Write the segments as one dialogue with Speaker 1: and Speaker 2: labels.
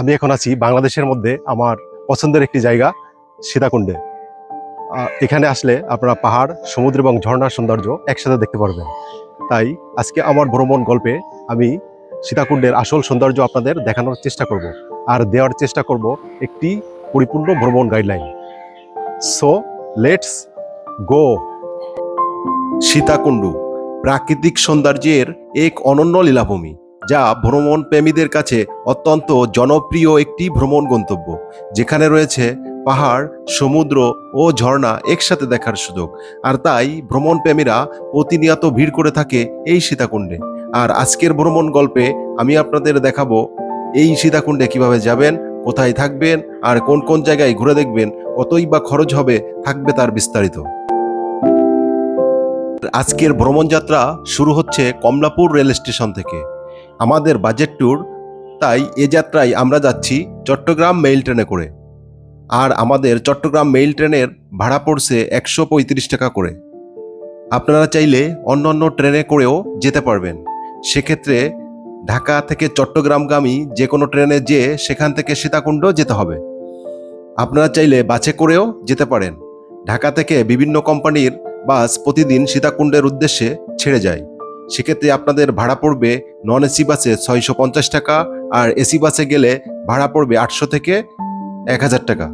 Speaker 1: আমি এখন আছি বাংলাদেশের মধ্যে আমার পছন্দের একটি জায়গা, সীতাকুণ্ডে। এখানে আসলে আপনারা পাহাড়, সমুদ্র এবং ঝর্ণার সৌন্দর্য একসাথে দেখতে পারবেন। তাই আজকে আমার ভ্রমণ গল্পে আমি সীতাকুণ্ডের আসল সৌন্দর্য আপনাদের দেখানোর চেষ্টা করব আর দেওয়ার চেষ্টা করব একটি পরিপূর্ণ ভ্রমণ guideline so let's go Sitakunda প্রাকৃতিক সৌন্দর্যের এক অনন্য লীলাভূমি। যা ভ্রমণ প্রেমীদের কাছে অত্যন্ত জনপ্রিয় একটি ভ্রমণ গন্তব্য। যেখানে রয়েছে পাহাড়, সমুদ্র ও ঝর্ণা একসাথে দেখার সুযোগ। আর তাই ভ্রমণ প্রেমীরা প্রতিনিয়ত ভিড় করে থাকে এই সীতাকুণ্ডে। আর আজকের ভ্রমণ গল্পে আমি আপনাদের দেখাবো এই সীতাকুণ্ডে কীভাবে যাবেন, কোথায় থাকবেন, আর কোন কোন জায়গায় ঘুরে দেখবেন, কতই বা খরচ হবে, থাকবে তার বিস্তারিত। আজকের ভ্রমণযাত্রা শুরু হচ্ছে কমলাপুর রেল স্টেশন থেকে। আমাদের বাজেট ট্যুর তাই এ যাত্রায় আমরা যাচ্ছি চট্টগ্রাম মেইল ট্রেনে করে। আর আমাদের চট্টগ্রাম মেইল ট্রেনের ভাড়া পড়ছে একশো পঁয়ত্রিশ টাকা করে। আপনারা চাইলে অন্য অন্য ট্রেনে করেও যেতে পারবেন। সেক্ষেত্রে ঢাকা থেকে চট্টগ্রামগামী যে কোনো ট্রেনে যেয়ে সেখান থেকে সীতাকুণ্ড যেতে হবে। আপনারা চাইলে বাসে করেও যেতে পারেন। ঢাকা থেকে বিভিন্ন কোম্পানির বাস প্রতিদিন সীতাকুণ্ডের উদ্দেশ্যে ছেড়ে যায়। সেক্ষেত্রে আপনাদের ভাড়া পড়বে নন এসি বাসে ছয়শো পঞ্চাশ টাকা আর এসি বাসে গেলে ভাড়া পড়বে আটশো থেকে এক হাজার টাকা।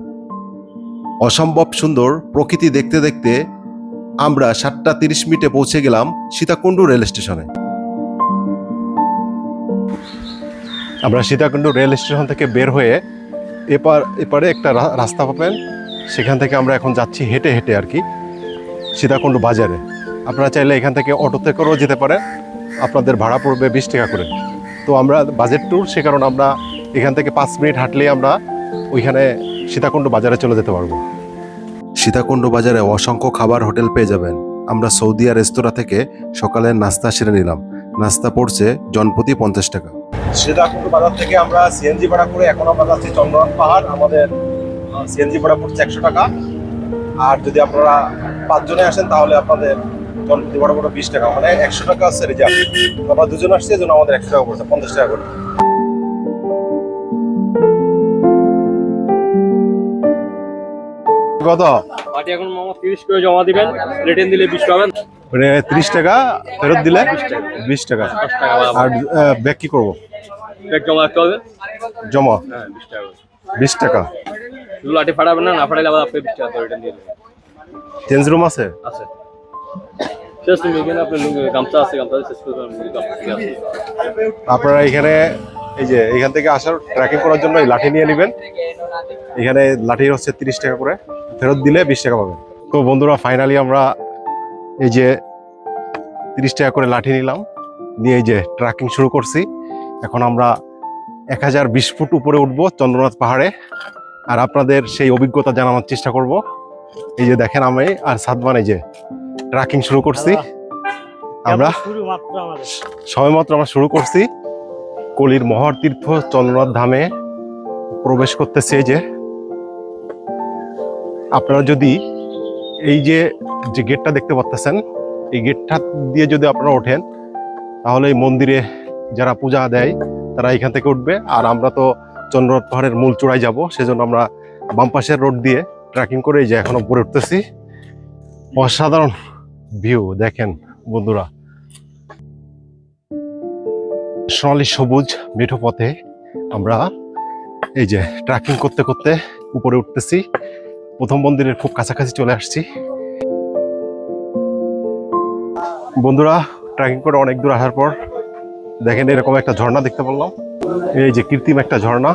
Speaker 1: অসম্ভব সুন্দর প্রকৃতি দেখতে দেখতে আমরা সাতটা তিরিশ মিনিটে পৌঁছে গেলাম সীতাকুণ্ডু রেল স্টেশনে। আমরা সীতাকুণ্ডু রেল স্টেশন থেকে বের হয়ে এপার, এপারে একটা রাস্তা পাবেন। সেখান থেকে আমরা এখন যাচ্ছি হেঁটে হেঁটে আর কি, সীতাকুণ্ড বাজারে। আপনারা চাইলে এখান থেকে অটোতে করেও যেতে পারেন। আপনাদের ভাড়া পড়বে বিশ টাকা করে। তো আমরা বাজেট ট্যুর সে কারণে আমরা এখান থেকে পাঁচ মিনিট হাঁটলেই আমরা ওইখানে সীতাকুণ্ড বাজারে চলে যেতে পারব। সীতাকুণ্ড বাজারে অসংখ্য খাবার হোটেল পেয়ে যাবেন। আমরা সৌদিয়া রেস্তোরাঁ থেকে সকালের নাস্তা সেরে নিলাম। নাস্তা পড়ছে জনপ্রতি পঞ্চাশ টাকা। সীতাকুণ্ড বাজার থেকে আমরা সিএনজি ভাড়া করে এখন আমরা যাচ্ছি চন্দ্রনাথ পাহাড়। আমাদের সিএনজি ভাড়া পড়ছে একশো টাকা। আর যদি আপনারা পাঁচজনে আসেন তাহলে আপনাদের ভাড়া পড়বে বিশ টাকা মানে একশো টাকা আছে রিজার্ভ আমরা দুজন আসছি এজন্য আমাদের একশো টাকা পড়ছে পঞ্চাশ টাকা করে। কত?
Speaker 2: মাটি এখন মামা তিরিশ করে জমা দিবেন রিটার্ন দিলে বিশ পাবেন।
Speaker 1: মানে ত্রিশ টাকা ফেরত দিলে বিশ টাকা।
Speaker 2: দশ টাকা আবার
Speaker 1: আর ব্যাগ কি করব?
Speaker 2: ব্যাগ জমা রাখতে হবে।
Speaker 1: জমা?
Speaker 2: হ্যাঁ বিশ টাকা করে।
Speaker 1: বিশ টাকা।
Speaker 2: শুধু লাঠি ফাটাবেন না না ফাটাইলে আবার আপনি বিশ টাকা করে রিটার্ন দিয়ে দেবেন।
Speaker 1: চেঞ্জ রুম আছে?
Speaker 2: আছে। আপনার
Speaker 1: এখানে, এই যে, এখান থেকে আসার ট্রেকিং করার জন্য লাঠি নিয়ে নেবেন। এখানে লাঠি হচ্ছে তিরিশ টাকা করে। ফেরত দিলে বিশ টাকা পাবেন। তো বন্ধুরা ফাইনালি আমরা এই যে তিরিশ টাকা করে লাঠি নিলাম। নিয়ে এই যে ট্রেকিং শুরু করছি। এখন আমরা এক হাজার বিশ ফুট উপরে উঠবো চন্দ্রনাথ পাহাড়ে। আর আপনাদের সেই অভিজ্ঞতা জানানোর চেষ্টা করব। এই যে দেখেন আমি আর সাদমান এই যে ট্রেকিং শুরু করছি। আমরা সবেমাত্র আমরা শুরু করছি কলির মহর তীর্থ চন্দ্রনাথ ধামে প্রবেশ করতেছে যে। আপনারা যদি এই যে যে গেটটা দেখতে পাচ্ছেন এই গেটটা দিয়ে যদি আপনারা ওঠেন তাহলে এই মন্দিরে যারা পূজা দেয় তারা এখান থেকে উঠবে। আর আমরা তো চন্দ্রনাথ পাহাড়ের মূল চূড়ায় যাব সেজন্য আমরা বাম পাশের রোড দিয়ে ট্রেকিং করে এই যে এখন উপরে উঠতেছি। অসাধারণ ভিউ দেখেন বন্ধুরা। সোনালি সবুজ মেঠো পথে আমরা এই যে ট্রেকিং করতে করতে উপরে উঠতেছি। প্রথম মন্দিরের খুব কাছাকাছি চলে আসছি। বন্ধুরা ট্রেকিং করে অনেক দূর আসার পর দেখেন এরকম একটা ঝর্ণা দেখতে পারলাম। এই যে কৃত্রিম একটা ঝর্ণা।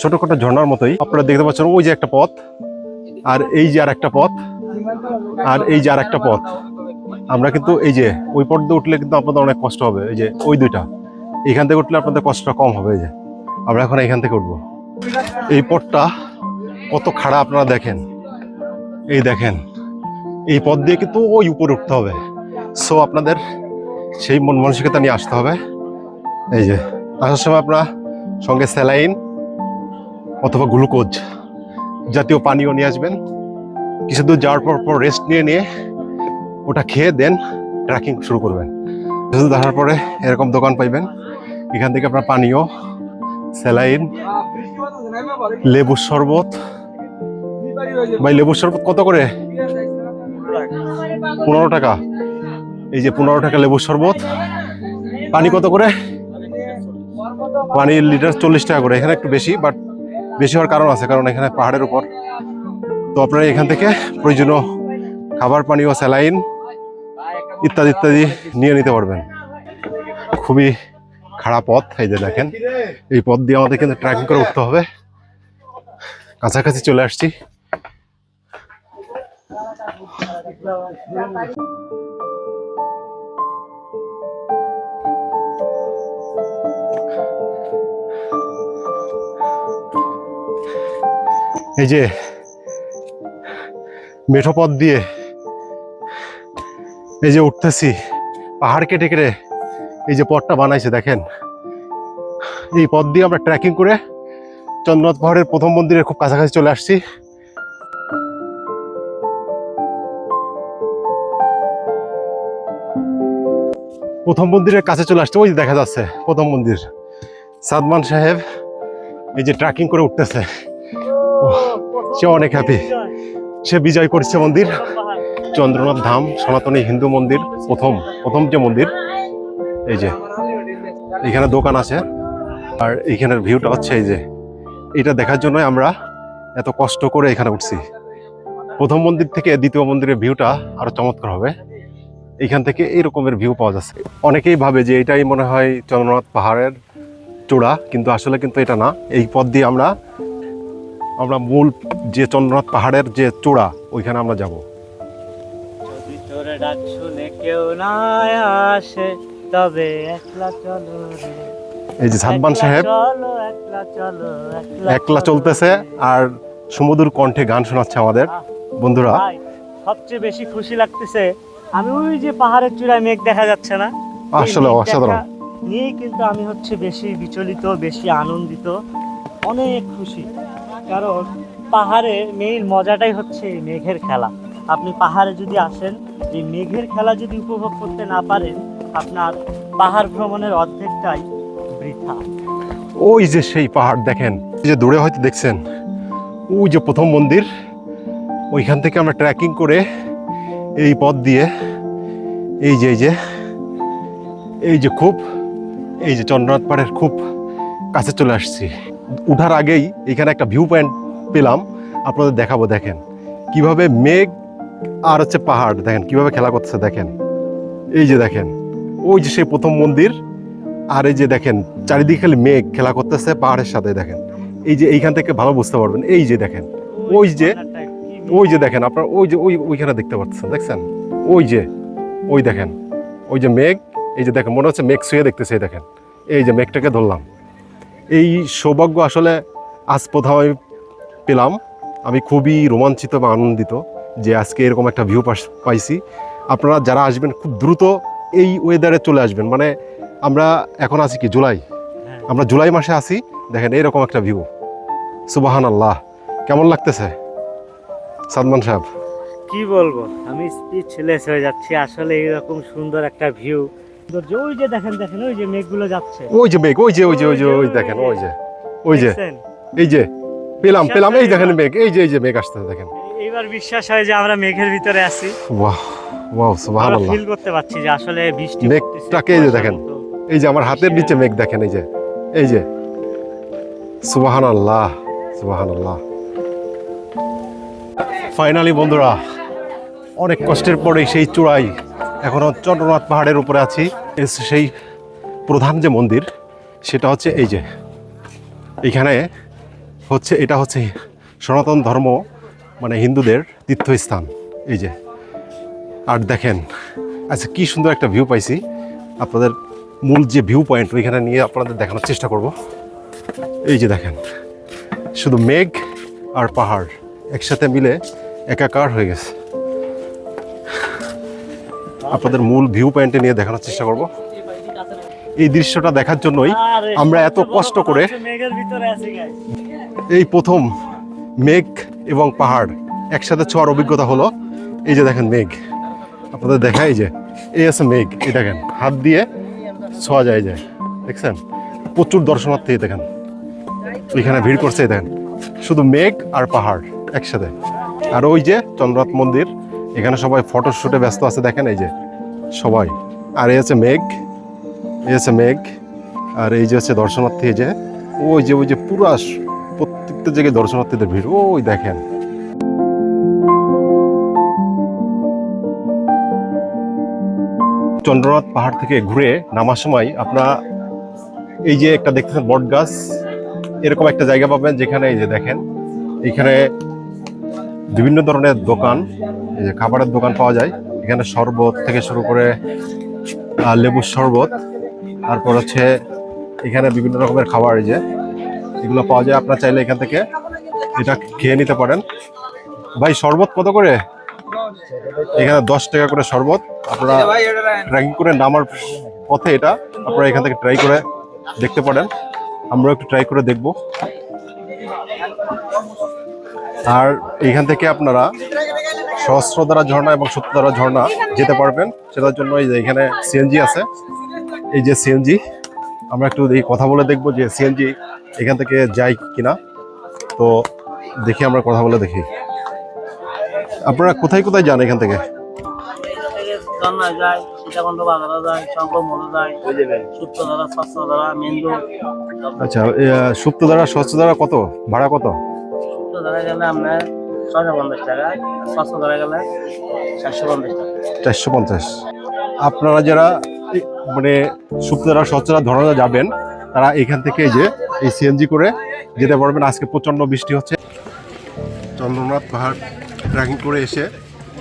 Speaker 1: ছোটখাটো ঝর্ণার মতোই। আপনারা দেখতে পাচ্ছেন ওই যে একটা পথ। আর এই যে আর একটা পথ, আর এই যে আর একটা পথ, আমরা কিন্তু এই যে ওই পথ দিয়ে উঠলে কিন্তু আপনাদের অনেক কষ্ট হবে, এই যে ওই দুইটা। এখান থেকে উঠলে আপনাদের কষ্টটা কম হবে, এই যে। আমরা এখন এখান থেকে উঠবো। এই পথটা কত খাড়া আপনারা দেখেন। এই দেখেন, এই পথ দিয়ে কিন্তু ওই উপরে উঠতে হবে। সো আপনাদের সেই মন মানসিকতা নিয়ে আসতে হবে। এই যে, আসার সময় আপনারা সঙ্গে স্যালাইন অথবা গ্লুকোজ জাতীয় পানীয় নিয়ে আসবেন। কিছু দূর যাওয়ার পর রেস্ট নিয়ে নিয়ে ওটা খেয়ে দেন ট্রেকিং শুরু করবেন। কিছু দেখার পরে এরকম দোকান পাইবেন। এখান থেকে আপনার পানীয়, স্যালাইন লেবুর শরবত। ভাই লেবুর শরবত কত করে? পনেরো টাকা। এই যে পনেরো টাকা লেবুর শরবত। পানি কত করে? পানির লিটার চল্লিশ টাকা করে। এখানে একটু বেশি বাট বেশি হওয়ার কারণ আছে, কারণ এখানে পাহাড়ের উপর। তো আপনারা এখান থেকে প্রয়োজনীয় খাবার পানি ও স্যালাইন ইত্যাদি ইত্যাদি নিয়ে নিতে পারবেন। খুবই খারাপ পথ, এই যে দেখেন, এই পথ দিয়ে আমাদের কিন্তু ট্রেকিং করে উঠতে হবে। কাছাকাছি চলে আসছি। এই যে মেঠো পথ দিয়ে এই যে উঠতেছি, পাহাড় কেটে কেটে এই যে পথটা বানাইছে দেখেন। এই পথ দিয়ে আমরা ট্রেকিং করে চন্দ্রনাথ পাহাড়ের প্রথম মন্দিরের খুব কাছাকাছি চলে আসছি। প্রথম মন্দিরের কাছে চলে আসছে ওই দেখা যাচ্ছে প্রথম মন্দির। সাদমান সাহেব এই যে ট্রেকিং করে উঠতেছে। সে অনেক হ্যাপি সে বিজয় করছে মন্দির। চন্দ্রনাথ ধাম, সনাতনী হিন্দু মন্দির, প্রথম প্রথম যে মন্দির, এই যে, এখানে দোকান আছে। আর এইখানের ভিউটা হচ্ছে এই যে, এটা দেখার জন্যই আমরা এত কষ্ট করে এখানে উঠছি। প্রথম মন্দির থেকে দ্বিতীয় মন্দিরের ভিউটা আরও চমৎকার হবে। এইখান থেকে এই রকমের ভিউ পাওয়া যাচ্ছে। অনেকেই ভাবে যে এটাই মনে হয় চন্দ্রনাথ পাহাড়ের চূড়া, কিন্তু আসলে কিন্তু এটা না। এই পথ দিয়ে আমরা আমরা মূল যে চন্দ্রনাথ পাহাড়ের যে চূড়া ওইখানে আমরা যাব। এই যে সাদমান সাহেব
Speaker 3: একলা
Speaker 1: চলতেছে আর সমুদ্র কণ্ঠে গান শোনাচ্ছে আমাদের। বন্ধুরা
Speaker 3: সবচেয়ে বেশি খুশি লাগতেছে আমি ওই যে পাহাড়ের চূড়ায় মেঘ দেখা যাচ্ছে না?
Speaker 1: আসলে অসাধারণ।
Speaker 3: নিয়েই কিন্তু আমি হচ্ছে বেশি বিচলিত বেশি আনন্দিত অনেক খুশি। কারণ পাহাড়ের মেইন মজাটাই হচ্ছে মেঘের খেলা। আপনি পাহাড়ে যদি আসেন, এই মেঘের খেলা যদি উপভোগ করতে না পারেন, আপনার পাহাড় ভ্রমণের অর্ধেকটাই বৃথা।
Speaker 1: ওই যে সেই পাহাড় দেখেন যে দূরে হয়তো দেখছেন, ওই যে প্রথম মন্দির, ওইখান থেকে আমরা ট্রেকিং করে এই পথ দিয়ে, এই যে এই যে এই যে খুব, এই যে চন্দ্রনাথ পাহাড়ের খুব কাছে চলে আসছি। উঠার আগেই এখানে একটা ভিউ পয়েন্ট পেলাম। আপনাদের দেখাবো, দেখেন। কীভাবে মেঘ আর হচ্ছে পাহাড়, দেখেন, কীভাবে খেলা করতেছে, দেখেন। এই যে দেখেন, ওই যে সেই প্রথম মন্দির, আর এই যে দেখেন, চারিদিকে খালি মেঘ খেলা করতেছে পাহাড়ের সাথে, দেখেন। এই যে এইখান থেকে ভালো বুঝতে পারবেন, এই যে দেখেন, ওই যে ওই যে দেখেন, আপনার ওই যে ওই, ওইখানে দেখতে পাচ্ছেন, দেখছেন? ওই যে, ওই দেখেন, ওই যে মেঘ, এই যে দেখেন, মনে হচ্ছে মেঘ শুয়ে দেখতেছে দেখেন। এই যে মেঘটাকে ধরলাম। এই সৌভাগ্য আসলে আজ প্রথম আমি পেলাম। আমি খুবই রোমাঞ্চিত বা আনন্দিত যে আজকে এরকম একটা ভিউ পাইছি। আপনারা যারা আসবেন খুব দ্রুত এই ওয়েদারে চলে আসবেন। মানে আমরা এখন আছি কি জুলাই?
Speaker 3: হ্যাঁ।
Speaker 1: আমরা জুলাই মাসে আছি। দেখেন এরকম একটা ভিউ সুবাহান আল্লাহ কেমন লাগতেছে? সাদমান সাহেব।
Speaker 3: কি বলব? আমি স্পিচলেস হয়ে যাচ্ছি। আসলে এরকম সুন্দর একটা ভিউ ওই যে দেখেন দেখেন ওই যে মেঘগুলো যাচ্ছে।
Speaker 1: ওই যে মেঘ ওই যে ওই যে ওই যে ওই দেখেন ওই যে ওই যে এই যে পেলাম পেলাম এই দেখেন মেঘ এই যে এই যে মেঘ আসতেছে দেখেন।
Speaker 3: এইবার বিশ্বাস হয় যে আমরা মেঘের ভিতরে আছি।
Speaker 1: বাহ ওয়াও সুবাহান
Speaker 3: ফিল করতে পারছি যে আসলে বৃষ্টি
Speaker 1: মেঘটাকে এই যে দেখেন। এই যে আমার হাতের নিচে মেঘ দেখেন এই যে এই যে। ফাইনালি বন্ধুরা অনেক কষ্টের পরে সেই চূড়াই এখনও চন্দ্রনাথ পাহাড়ের উপরে আছি। সেই প্রধান যে মন্দির, সেটা হচ্ছে এই যে। এখানে হচ্ছে, এটা হচ্ছে সনাতন ধর্ম মানে হিন্দুদের তীর্থস্থান। এই যে। আর দেখেন আচ্ছা কি সুন্দর একটা ভিউ পাইছি। আপনাদের মূল যে ভিউ পয়েন্ট ওইখানে নিয়ে আপনাদের দেখানোর চেষ্টা করব। এই যে দেখেন, শুধু মেঘ আর পাহাড় একসাথে মিলে একাকার হয়ে গেছে। আপনাদের মূল ভিউ পয়েন্টে নিয়ে দেখানোর চেষ্টা করব। এই দৃশ্যটা দেখার জন্যই আমরা এত কষ্ট করে। এই প্রথম মেঘ এবং পাহাড় একসাথে ছোঁয়ার অভিজ্ঞতা হলো। এই যে দেখেন মেঘ। আপনাদের দেখাই যে এই আছে মেঘ। এই দেখেন হাত দিয়ে ছোঁয়া যায় যায়। দেখছেন? প্রচুর দর্শনার্থী দেখেন। এখানে ভিড় করছে দেখেন। শুধু মেঘ আর পাহাড় একসাথে। আর ওই যে চন্দ্রনাথ মন্দির এখানে সবাই ফটো শুটে ব্যস্ত আছে, দেখেন এই যে সবাই। আর এই হচ্ছে মেঘ, এই হচ্ছে মেঘ, আর এই যে হচ্ছে দর্শনার্থী, এই যে, ওই যে ওই যে পুরা প্রত্যেকটা জায়গায় দর্শনার্থীদের ভিড়, ওই দেখেন। চন্দ্রনাথ পাহাড় থেকে ঘুরে নামার সময় আপনারা এই যে একটা দেখতেছেন বট গাছ, এরকম একটা জায়গা পাবেন যেখানে এই যে দেখেন, এখানে বিভিন্ন ধরনের দোকান এই যে খাবারের দোকান পাওয়া যায়। এখানে শরবত থেকে শুরু করে লেবুর শরবত, তারপর হচ্ছে এখানে বিভিন্ন রকমের খাবার এই যে। এগুলো পাওয়া যায় আপনার চাইলে এখান থেকে। এটা খেয়ে নিতে পারেন। ভাই, শরবত কত করে? এখানে দশ টাকা করে শরবত। আপনারা ট্রেকিং করে নামার পথে এটা আপনারা এখান থেকে ট্রাই করে দেখতে পারেন। আমরা একটু ট্রাই করে দেখব। আর এখান থেকে আপনারা সহস্রধারা ঝর্ণা এবং সত্যধারা ঝর্ণা যেতে পারবেন। সেটার জন্য এই যে এখানে সিএনজি আছে। এই যে সিএনজি আমরা একটু এই কথা বলে দেখব যে সিএনজি এখান থেকে যাই কিনা। তো দেখি আমরা কথা বলে দেখি। আপনারা কোথায় কোথায় যান এখান থেকে? আচ্ছা সুপ্ত দ্বারা স্বচ্ছ দ্বারা কত? ভাড়া কত?
Speaker 3: সূত্র দ্বারা গেলে আপনার পঞ্চাশ টাকা গেলে চারশো পঞ্চাশ টাকা।
Speaker 1: চারশো পঞ্চাশ। আপনারা যারা মানে শুক্তরা সচরা ধরনা যাবেন তারা এখান থেকে এই যে এই সিএনজি করে যেতে পারবেন। আজকে প্রচণ্ড বৃষ্টি হচ্ছে। চন্দ্রনাথ পাহাড় ট্রেকিং করে এসে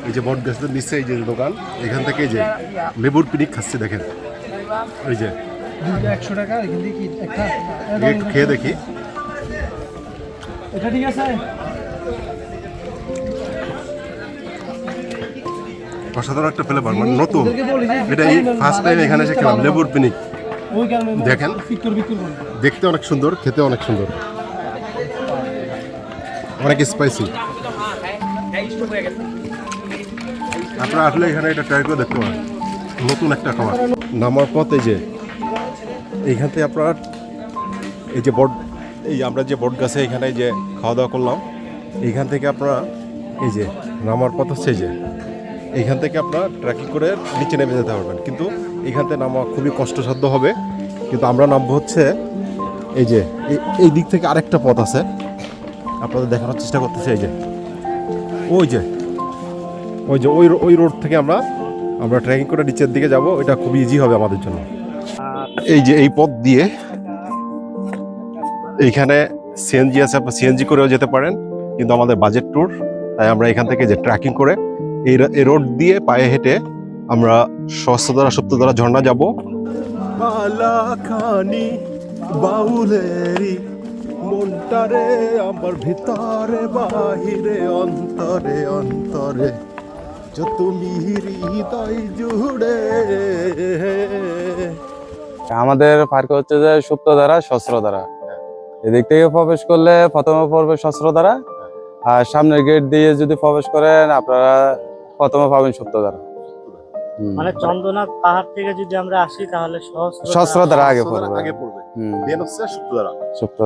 Speaker 1: এই যে বট গাছের নিচে এই যে দোকান এখান থেকে যে লেবুর পিনিক খাচ্ছে দেখেন। এই যে।
Speaker 4: একশো টাকা
Speaker 1: খেয়ে দেখি।
Speaker 4: এটা ঠিক আছে?
Speaker 1: অসাধারণ একটা ফ্লেভার মানে নতুন। এটা এই ফার্স্ট টাইম এখানে এসে খেলাম, লেবুর পিনিক। দেখেন। দেখতে অনেক সুন্দর, খেতে অনেক সুন্দর। অনেক স্পাইসি আপনারা আসলে এখানে এটা ট্রাই করে দেখতে পারেন। নতুন একটা খাবার। নামার পথ যে, এইখান থেকে আপনার এই যে বট এই আমরা যে বট গাছে এখানে যে খাওয়া দাওয়া করলাম, এইখান থেকে আপনারা এই যে, নামার পথ হচ্ছে যে। এইখান থেকে আপনারা ট্রেকিং করে নিচে নেমে যেতে পারবেন। কিন্তু এইখান থেকে নামা খুবই কষ্টসাধ্য হবে। কিন্তু আমরা নামবো হচ্ছে এই যে, এই- দিক থেকে আরেকটা পথ আছে। আপনাদের দেখানোর চেষ্টা করতেছে এই যে। ওই যে ওই যে, ওই ওই রোড থেকে আমরা আমরা ট্রেকিং করে নিচের দিকে যাব। এটা খুবই ইজি হবে আমাদের জন্য। এই যে, এই পথ দিয়ে এইখানে সিএনজি আছে, আপনি সিএনজি করেও যেতে পারেন। কিন্তু আমাদের বাজেট ট্যুর তাই আমরা এখান থেকে যে ট্রেকিং করে এই রা- এই রোড দিয়ে পায়ে হেঁটে আমরা সহস্রধারা সপ্তধারা ঝর্ণা যাব। বালাখানি বাউলেরি মনটারে আমার ভিতরে বাহিরে অন্তরে অন্তরে যত মিহিরি হৃদয় জুড়ে।
Speaker 5: আমাদের পার্ক হচ্ছে যে সুপ্ত দ্বারা শস্ত্র দ্বারা এদিক থেকে প্রবেশ করলে প্রথমে পড়বে শস্ত্র দ্বারা আর সামনের গেট দিয়ে যদি প্রবেশ করেন আপনারা প্রথমে পাবেন সুপ্ত দ্বারা
Speaker 3: মানে চন্দ্রনাথ পাহাড় থেকে যদি আমরা আসি তাহলে সহস্র
Speaker 5: শস্ত্র দ্বারা আগে পড়বে।
Speaker 1: আগে পড়বে।
Speaker 5: হুম,
Speaker 1: দেন হচ্ছে সপ্তধারা
Speaker 5: সুপ্ত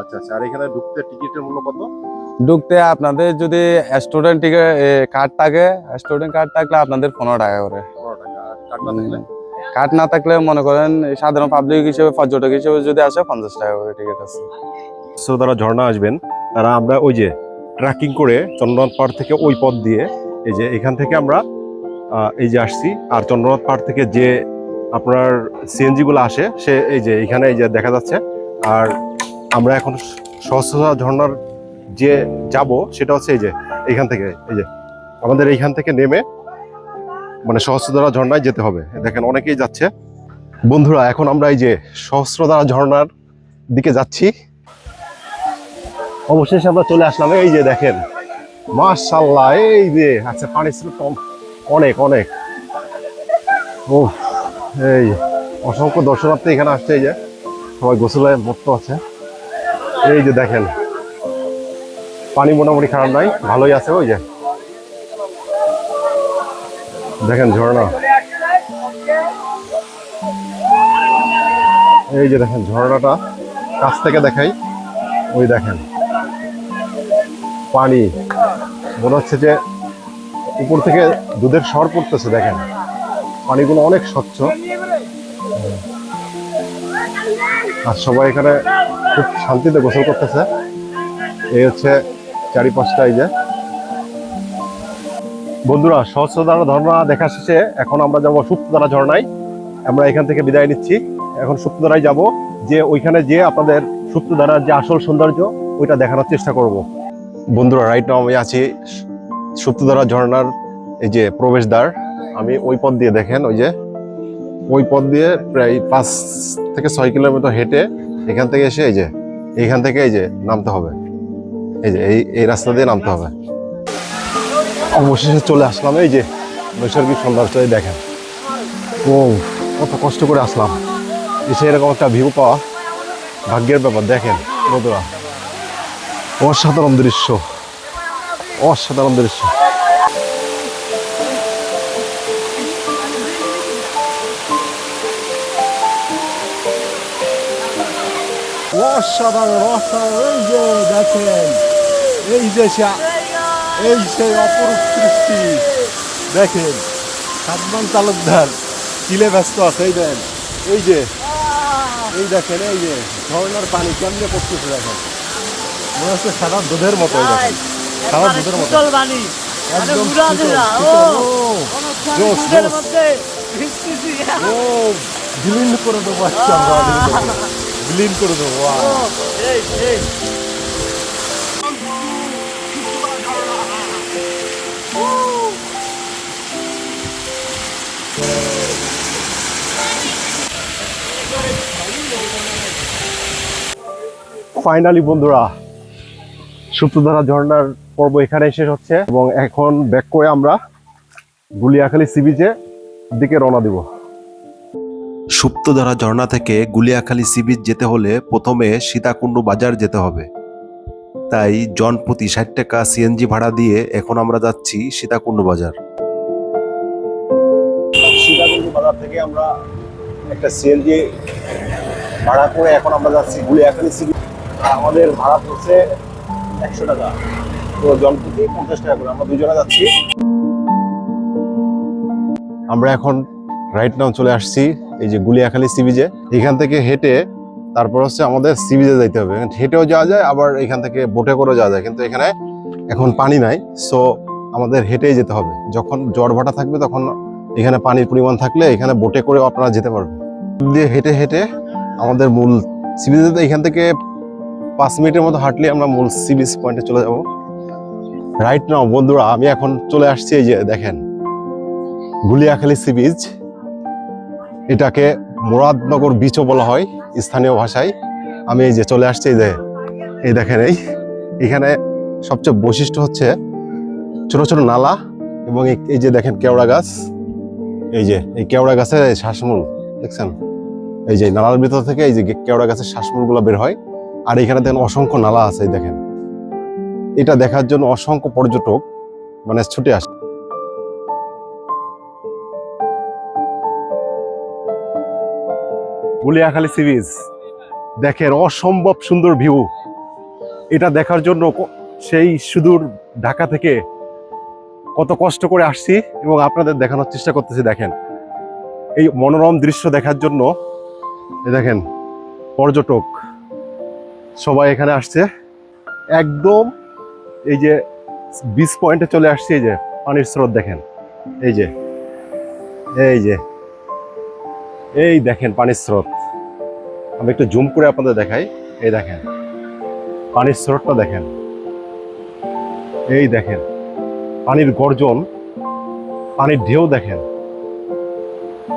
Speaker 1: আচ্ছা আচ্ছা। আর এখানে ঢুকতে টিকিটের মূল্য কত?
Speaker 5: ঢুকতে আপনাদের যদি স্টুডেন্ট টিকে কার্ড থাকে স্টুডেন্ট কার্ড থাকলে আপনাদের পনেরো টাকা করে।
Speaker 1: পনেরো টাকা। আর কার্ড না থাকলে?
Speaker 5: মনে করেন সাধারণ পাবলিক হিসেবে পর্যটক হিসেবে যদি আসে পঞ্চাশ টাকা করে টিকিট আছে।
Speaker 1: যারা ঝর্ণা আসবেন। তারা আমরা ওই যে ট্রেকিং করে চন্দ্রনাথ পাহাড় থেকে ওই পথ দিয়ে এই যে এখান থেকে আমরা এই যে আসছি। আর চন্দ্রনাথ পাহাড় থেকে যে আপনার সিএনজি গুলো আসে, সে এই যে এখানে এই যে দেখা যাচ্ছে। আর আমরা এখন সহস্রতা ঝর্ণার যে যাব, সেটা হচ্ছে এই যে এইখান থেকে, এই যে আমাদের এইখান থেকে নেমে মানে সহস্রধারা ঝর্ণায় যেতে হবে। দেখেন অনেকেই যাচ্ছে। বন্ধুরা, এখন আমরা এই যে সহস্রধারা ঝর্ণার দিকে যাচ্ছি। অবশেষে আমরা চলে আসলাম। এই যে দেখেন মাশাল্লাহ এই যে আচ্ছা পানি ছিল কম। অনেক অনেক। ও এই, অসংখ্য দর্শনার্থী এখানে আসছে, এই যে। সবাই গোসলে মত্ত আছে। এই যে দেখেন, পানি মোটামুটি খারাপ নাই, ভালোই আছে, ওই যে। দেখেন ঝর্ণা। এই যে দেখেন ঝর্ণাটা, কাছ থেকে দেখাই। ওই দেখেন, পানি। মনে হচ্ছে যে উপর থেকে দুধের স্বর পড়তেছে, দেখেন। পানিগুলো অনেক স্বচ্ছ। আর সবাই এখানে খুব শান্তিতে গোসল করতেছে। এই হচ্ছে চারিপাশটা এই যে। বন্ধুরা, সহস্রধারা ঝর্ণা দেখা শেষে এখন আমরা যাব সুপ্তধারা ঝর্ণায়। আমরা এখান থেকে বিদায় নিচ্ছি। এখন সুপ্তধারায় যাব। যে ওইখানে যে আপনাদের সুপ্তধারার যে আসল সৌন্দর্য, ওইটা দেখানোর চেষ্টা করব। বন্ধুরা রাইট নাও আমি আছি সুপ্তধারা ঝর্ণার এই যে প্রবেশদ্বার। আমি ওই পথ দিয়ে দেখেন, ওই যে ওই পথ দিয়ে প্রায় পাঁচ থেকে ছয় কিলোমিটার হেঁটে এখান থেকে এসে এই যে, এইখান থেকে এই যে নামতে হবে। এই যে, এই এই রাস্তা দিয়ে নামতে হবে। অবশেষে চলে আসলাম এই যে নৈসর্গিক সৌন্দর্য, এই দেখেন। ও কত কষ্ট করে আসলাম। এসে এরকম একটা ভিউ পাওয়া। ভাগ্যের ব্যাপার, দেখেন বন্ধুরা। অসাধারণ দৃশ্য। অসাধারণ দৃশ্য।
Speaker 4: অসাধারণ অসাধারণ যে দেখেন, এই যে এই সেই দেখেন তালুকদার কিলে ব্যস্ত এই যে, এই দেখেন, এই যে, ঝর্ণার পানি কেমনে পড়তেছে দেখেন। মনে হচ্ছে সাদা দুধের মতো সাদা দুধের মতো। একদম বিলীন করে দেবো আজকে বিলীন করে দেবো।
Speaker 1: ফাইনালি বন্ধুরা সুপ্তধারা ঝর্ণার পর্ব এখানে শেষ হচ্ছে এবং এখন ব্যাক করে আমরা গুলিয়াখালী সি বিচে দিকে রওনা দিব।
Speaker 6: সুপ্তধারা ঝর্ণা থেকে গুলিয়াখালী সি বিচ যেতে হলে প্রথমে সীতাকুণ্ড বাজার যেতে হবে। তাই জন প্রতি ষাট টাকা সিএনজি ভাড়া দিয়ে এখন আমরা যাচ্ছি সীতাকুণ্ড বাজার।
Speaker 1: সীতাকুণ্ড বাজার থেকে আমরা একটা সিএনজি ভাড়া করে এখন আমরা যাচ্ছি গুলিয়াখালী সি আমাদের ভাড়া পড়ছে একশো টাকা। তো জনপ্রতি পঞ্চাশ টাকা করে, আমরা দুজনে যাচ্ছি। আমরা এখন রাইট নাও চলে আসছি এই যে গুলিয়াখালী সি বিচে এখান থেকে হেঁটে তারপর হচ্ছে আমাদের সি বিচে যাইতে হবে। হেঁটেও যাওয়া যায়, আবার এখান থেকে বোটে করে যাওয়া যায়। কিন্তু এখানে এখন পানি নাই সো আমাদের হেঁটেই যেতে হবে। যখন জ্বর ভাটা থাকবে তখন এখানে পানির পরিমাণ থাকলে এখানে বোটে করেও আপনারা যেতে পারবেন। দিয়ে হেঁটে হেঁটে আমাদের মূল সি বিচে এখান থেকে পাঁচ মিনিটের মতো হাঁটলে আমরা মূল সি বিচ পয়েন্টে চলে যাব। রাইট নাও বন্ধুরা, আমি এখন চলে আসছি এই যে দেখেন, গুলিয়াখালী সি বিচ এটাকে মুরাদনগর বিচও বলা হয়, স্থানীয় ভাষায়। আমি এই যে চলে আসছি, এই যে, এই দেখেন এই। এখানে সবচেয়ে বৈশিষ্ট্য হচ্ছে ছোট ছোট নালা এবং এই- যে দেখেন কেওড়া গাছ। এই যে, এই কেওড়া গাছের শ্বাসমূল, দেখছেন? এই যে নালার ভিতর থেকে এই যে কেওড়া গাছের শ্বাসমূলগুলো বের হয়। আর এখানে দেখেন অসংখ্য নালা আছে দেখেন। এটা দেখার জন্য অসংখ্য পর্যটক মানে ছুটে আসে। গুলিয়াখালী সি বিচ দেখেন অসম্ভব সুন্দর ভিউ। এটা দেখার জন্য সেই সুদূর ঢাকা থেকে কত কষ্ট করে আসছি এবং আপনাদের দেখানোর চেষ্টা করতেছি, দেখেন। এই মনোরম দৃশ্য দেখার জন্য দেখেন, পর্যটক। সবাই এখানে আসছে। একদম এই যে বিচ পয়েন্টে চলে আসছে, এই যে পানির স্রোত দেখেন। এই যে এই যে, এই দেখেন পানির স্রোত। আমি একটু জুম করে আপনাদের দেখাই। এই দেখেন, পানির স্রোতটা দেখেন। এই দেখেন, পানির গর্জন, পানির ঢেউ দেখেন।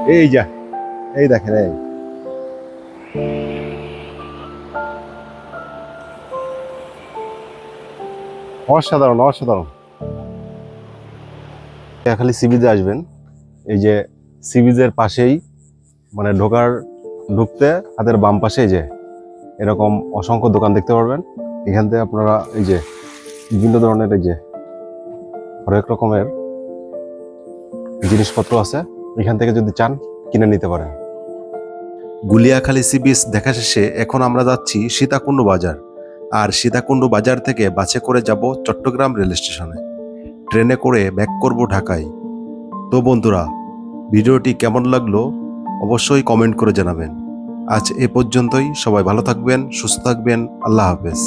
Speaker 1: এই যা, এই দেখেন, এই। অসাধারণ অসাধারণ। খালি সিবিজে আসবেন। এই যে সিবিজের পাশেই মানে ঢোকার ঢুকতে হাতের বাম পাশে যে এরকম অসংখ্য দোকান দেখতে পারবেন। এখান থেকে আপনারা এই যে বিভিন্ন ধরনের এই যে হরেক রকমের জিনিসপত্র আছে। এখান থেকে যদি চান কিনে নিতে পারেন।
Speaker 6: গুলিয়াখালী সি বিচ দেখা শেষে এখন আমরা যাচ্ছি সীতাকুণ্ড বাজার।
Speaker 1: আর সীতাকুণ্ড বাজার থেকে বাসে করে যাব চট্টগ্রাম রেল স্টেশনে। ট্রেনে করে ব্যাক করব ঢাকায়। তো বন্ধুরা, ভিডিওটি কেমন লাগল অবশ্যই কমেন্ট করে জানাবেন। আজ এ পর্যন্তই, সবাই ভালো থাকবেন, সুস্থ থাকবেন, আল্লাহ হাফেজ।